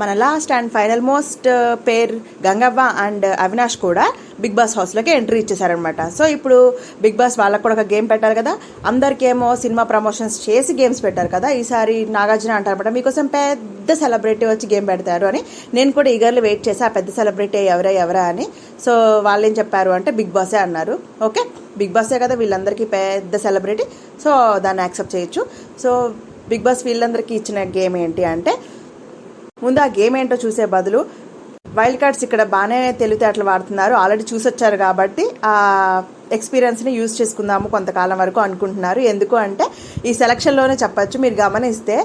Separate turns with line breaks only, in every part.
మన last and final most pair Gangavva and Avinash కూడా Bigg Boss హౌస్లోకి ఎంట్రీ ఇచ్చేసారనమాట సో ఇప్పుడు బిగ్ బాస్ వాళ్ళకు కూడా ఒక గేమ్ పెట్టారు కదా? అందరికేమో సినిమా ప్రమోషన్స్ చేసి గేమ్స్ పెట్టారు కదా? ఈసారి నాగార్జున అంటారనమాట మీకోసం పెద్ద సెలబ్రిటీ వచ్చి గేమ్ పెడతారు అని. నేను కూడా ఈగర్లు వెయిట్ చేసి ఆ పెద్ద సెలబ్రిటీ ఎవరా ఎవరా అని. సో వాళ్ళు ఏం చెప్పారు అంటే బిగ్ బాసే అన్నారు. ఓకే బిగ్ బాసే కదా? వీళ్ళందరికీ పెద్ద సెలబ్రిటీ సో దాన్ని యాక్సెప్ట్ చేయొచ్చు. సో బిగ్ బాస్ వీళ్ళందరికీ ఇచ్చిన గేమ్ ఏంటి అంటే ముందు ఆ గేమ్ ఏంటో చూసే బదులు వైల్డ్ కార్డ్స్ ఇక్కడ బాగానే తెలివితేటలు వాడుతున్నారు. ఆల్రెడీ చూసొచ్చారు కాబట్టి ఆ ఎక్స్పీరియన్స్ని యూజ్ చేసుకుందాము కొంతకాలం వరకు అనుకుంటున్నారు. ఎందుకు అంటే ఈ సెలక్షన్లోనే చెప్పచ్చు. మీరు గమనిస్తే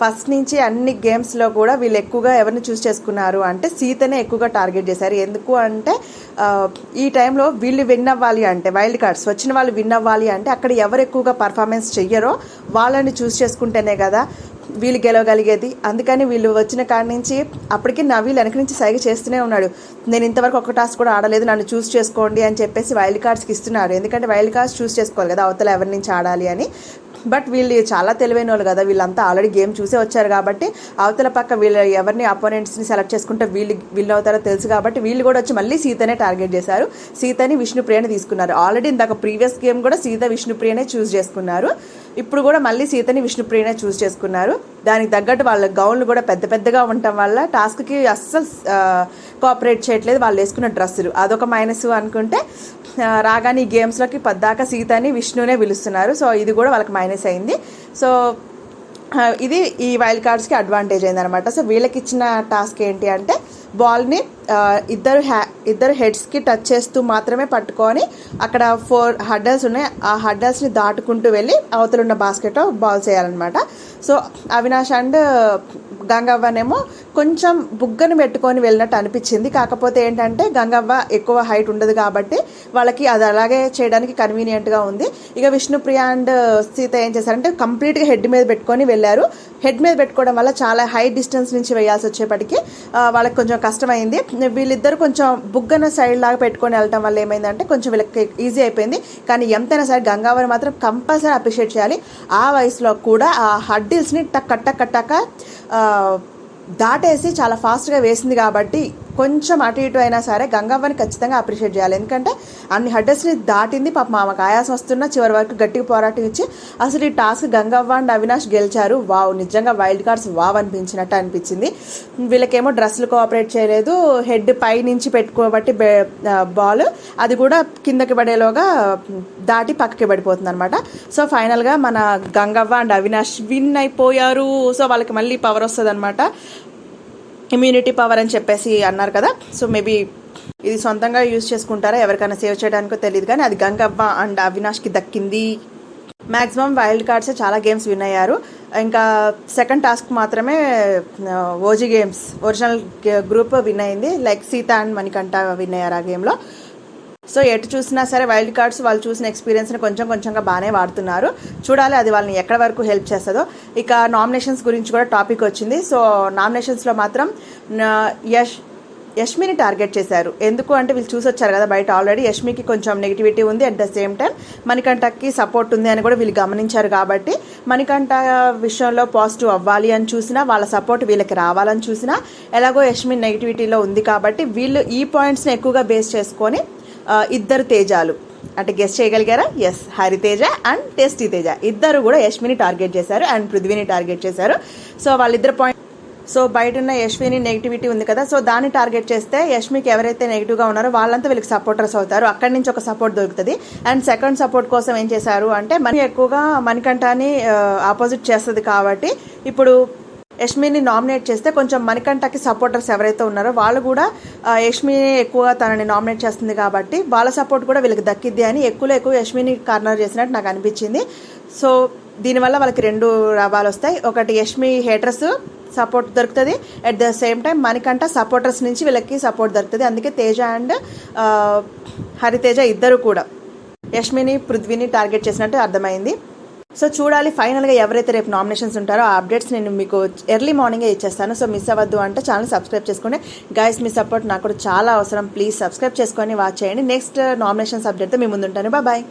ఫస్ట్ నుంచి అన్ని గేమ్స్లో కూడా వీళ్ళు ఎక్కువగా ఎవరిని చూస్ చేసుకున్నారు అంటే సీతనే ఎక్కువగా టార్గెట్ చేశారు. ఎందుకు అంటే ఈ టైంలో వీళ్ళు విన్ అవ్వాలి అంటే వైల్డ్ కార్డ్స్ వచ్చిన వాళ్ళు విన్ అవ్వాలి అంటే అక్కడ ఎవరు ఎక్కువగా పర్ఫార్మెన్స్ చెయ్యరో వాళ్ళని చూస్ చేసుకుంటేనే కదా వీళ్ళు గెలవగలిగేది. అందుకని వీళ్ళు వచ్చిన కాడి నుంచి అప్పటికి నవీల్ వెనక నుంచి సైగ చేస్తూనే ఉన్నాడు. నేను ఇంతవరకు ఒక టాస్క్ కూడా ఆడలేదు నన్ను చూస్ చేసుకోండి అని చెప్పేసి వైల్డ్ కార్డ్స్కి ఇస్తున్నారు. ఎందుకంటే వైల్డ్ కార్డ్స్ చూస్ చేసుకోవాలి కదా అవతల ఎవరి నుంచి ఆడాలి అని. బట్ వీళ్ళు చాలా తెలివైన వాళ్ళు కదా వీళ్ళంతా ఆల్రెడీ గేమ్ చూసే వచ్చారు కాబట్టి అవతల పక్క వీళ్ళ ఎవరిని అపోనెంట్స్ని సెలెక్ట్ చేసుకుంటే వీళ్ళు వీళ్ళు అవుతారో తెలుసు కాబట్టి వీళ్ళు కూడా వచ్చి మళ్ళీ సీతనే టార్గెట్ చేశారు. సీతని విష్ణుప్రియని తీసుకున్నారు. ఆల్రెడీ ఇందాక ప్రీవియస్ గేమ్ కూడా సీత విష్ణుప్రియనే చూస్ చేసుకున్నారు. ఇప్పుడు కూడా మళ్ళీ సీతని విష్ణుప్రియనే చూస్ చేసుకున్నారు. దానికి తగ్గట్టు వాళ్ళ గౌన్లు కూడా పెద్ద పెద్దగా ఉండటం వల్ల టాస్క్కి అస్సలు కోఆపరేట్ చేయట్లేదు. వాళ్ళు వేసుకున్న డ్రెస్సులు. అదొక మైనస్ అనుకుంటే రాగానే ఈ గేమ్స్లోకి పద్దాక సీతని విష్ణునే పిలుస్తున్నారు. సో ఇది కూడా వాళ్ళకి మైనస్ అయింది. సో ఇది ఈ వైల్డ్ కార్డ్స్కి అడ్వాంటేజ్ అయిందనమాట సో వీళ్ళకి ఇచ్చిన టాస్క్ ఏంటి అంటే బాల్ని ఇద్దరు హ్యా ఇద్దరు హెడ్స్కి టచ్ చేస్తూ మాత్రమే పట్టుకొని అక్కడ ఫోర్ హడ్డల్స్ ఉన్నాయి. ఆ హడ్డల్స్ని దాటుకుంటూ వెళ్ళి అవతలున్న బాస్కెట్లో బాల్ చేయాలన్నమాట. సో అవినాష్ అండ్ గంగవ్వనేమో కొంచెం బుగ్గను పెట్టుకొని వెళ్ళినట్టు అనిపించింది. కాకపోతే ఏంటంటే గంగవ్వ ఎక్కువ హైట్ ఉండదు కాబట్టి వాళ్ళకి అది అలాగే చేయడానికి కన్వీనియంట్గా ఉంది. ఇక విష్ణుప్రియ అండ్ సీత ఏం చేశారంటే కంప్లీట్గా హెడ్ మీద పెట్టుకొని వెళ్ళారు. హెడ్ మీద పెట్టుకోవడం వల్ల చాలా హై డిస్టెన్స్ నుంచి వేయాల్సి వచ్చేప్పటికి వాళ్ళకి కొంచెం కష్టమైంది. వీళ్ళిద్దరు కొంచెం బుగ్గన సైడ్ లాగా పెట్టుకొని వెళ్ళటం వల్ల ఏమైందంటే కొంచెం వీళ్ళకి ఈజీ అయిపోయింది. కానీ ఎంతైనా సరే గంగావరి మాత్రం కంపల్సరీ అప్రిషియేట్ చేయాలి. ఆ వయసులో కూడా ఆ హడ్డిల్స్ని టక్ టక్ టక్ దాటేసి చాలా ఫాస్ట్గా వేసింది కాబట్టి కొంచెం అటు ఇటు అయినా సరే గంగవ్వని ఖచ్చితంగా అప్రిషియేట్ చేయాలి. ఎందుకంటే అన్ని హడ్డస్ని దాటింది పాప ఆమెకు ఆయాసం వస్తున్నా చివరి వరకు గట్టిగా పోరాటం ఇచ్చి అసలు ఈ టాస్క్ గంగవ్వ అండ్ అవినాష్ గెలిచారు. వావ్ నిజంగా వైల్డ్ కార్డ్స్ వావ్ అనిపించినట్టు అనిపించింది. వీళ్ళకేమో డ్రెస్సులు కోఆపరేట్ చేయలేదు. హెడ్ పై నుంచి పెట్టుకోబట్టి బాల్ అది కూడా కిందకి పడేలోగా దాటి పక్కకి పడిపోతుంది అనమాట సో ఫైనల్గా మన గంగవ్వ అండ్ అవినాష్ విన్ అయిపోయారు. సో వాళ్ళకి మళ్ళీ పవర్ వస్తుంది అనమాట ఇమ్యూనిటీ పవర్ అని చెప్పేసి అన్నారు కదా. సో మేబీ ఇది సొంతంగా యూజ్ చేసుకుంటారా? ఎవరికైనా సేవ్ చేయడానికో తెలియదు కానీ అది గంగవ్వ అండ్ అవినాష్కి దక్కింది. మ్యాక్సిమం వైల్డ్ కార్డ్సే చాలా గేమ్స్ విన్ అయ్యారు. ఇంకా సెకండ్ టాస్క్ మాత్రమే OG games original group win అయింది. Like Seetha and Manikanta win అయ్యారు ఆ గేమ్లో సో ఎటు చూసినా సరే వైల్డ్ కార్డ్స్ వాళ్ళు చూసిన ఎక్స్పీరియన్స్ని కొంచెం కొంచెంగా బాగానే వాడుతున్నారు. చూడాలి అది వాళ్ళని ఎక్కడ వరకు హెల్ప్ చేస్తుందో. ఇక నామినేషన్స్ గురించి కూడా టాపిక్ వచ్చింది. సో నామినేషన్స్లో మాత్రం యష్ యష్మిని టార్గెట్ చేశారు. ఎందుకు అంటే వీళ్ళు చూసి వచ్చారు కదా బయట ఆల్రెడీ. యష్మికి కొంచెం నెగిటివిటీ ఉంది అట్ ద సేమ్ టైం మణికంఠకి సపోర్ట్ ఉంది అని కూడా వీళ్ళు గమనించారు కాబట్టి మణికంఠ విషయంలో పాజిటివ్ అవ్వాలి అని చూసినా వాళ్ళ సపోర్ట్ వీళ్ళకి రావాలని చూసినా ఎలాగో యష్మి నెగిటివిటీలో ఉంది కాబట్టి వీళ్ళు ఈ పాయింట్స్ని ఎక్కువగా బేస్ చేసుకొని ఇద్దరు తేజాలు. అంటే guest చేయగలిగారా? Yes Hariteja and Tasty Teja. ఇద్దరు కూడా యష్మిని టార్గెట్ చేశారు అండ్ పృథ్వీని టార్గెట్ చేశారు. సో వాళ్ళిద్దరు పాయింట్ సో బయట ఉన్న యష్మిని నెగిటివిటీ ఉంది కదా. సో దాన్ని టార్గెట్ చేస్తే యష్మికి ఎవరైతే నెగిటివ్గా ఉన్నారో వాళ్ళంతా వీళ్ళకి సపోర్టర్స్ అవుతారు. అక్కడి నుంచి ఒక సపోర్ట్ దొరుకుతుంది. అండ్ సెకండ్ సపోర్ట్ కోసం ఏం చేశారు అంటే మనీ ఎక్కువగా మణికంఠాన్ని ఆపోజిట్ చేస్తుంది కాబట్టి ఇప్పుడు యష్మిని నామినేట్ చేస్తే కొంచెం మణికంఠకి సపోర్టర్స్ ఎవరైతే ఉన్నారో వాళ్ళు కూడా యష్మి యష్మిని ఎక్కువగా తనని నామినేట్ చేస్తుంది కాబట్టి వాళ్ళ సపోర్ట్ కూడా వీళ్ళకి దక్కిద్ది అని ఎక్కువలో ఎక్కువ యష్మిని కార్నర్ చేసినట్టు నాకు అనిపించింది. సో దీనివల్ల వాళ్ళకి రెండు లాభాలు వస్తాయి. ఒకటి యష్మి హేటర్స్ సపోర్ట్ దొరుకుతుంది. అట్ ద సేమ్ టైం మనకంట సపోర్టర్స్ నుంచి వీళ్ళకి సపోర్ట్ దొరుకుతుంది. అందుకే తేజ అండ్ హరితేజ ఇద్దరు కూడా. యష్మిని పృథ్వీని టార్గెట్ చేసినట్టు అర్థమైంది. సో చూడాలి ఫైనల్గా ఎవరైతే రేపు నామినేషన్స్ ఉంటారో ఆ అప్డేట్స్ నేను మీకు ఎర్లీ మార్నింగే ఇచ్చేస్తాను. సో మిస్ అవ్వద్దు అంటే ఛానల్ సబ్స్క్రైబ్ చేసుకోండి. గైస్ మీ సపోర్ట్ నాకు కూడా చాలా అవసరం. ప్లీజ్ సబ్స్క్రైబ్ చేసుకొని వాచ్ చేయండి. నెక్స్ట్ నామినేషన్స్ అప్డేట్తో మీ ముందు ఉంటాను బాయ్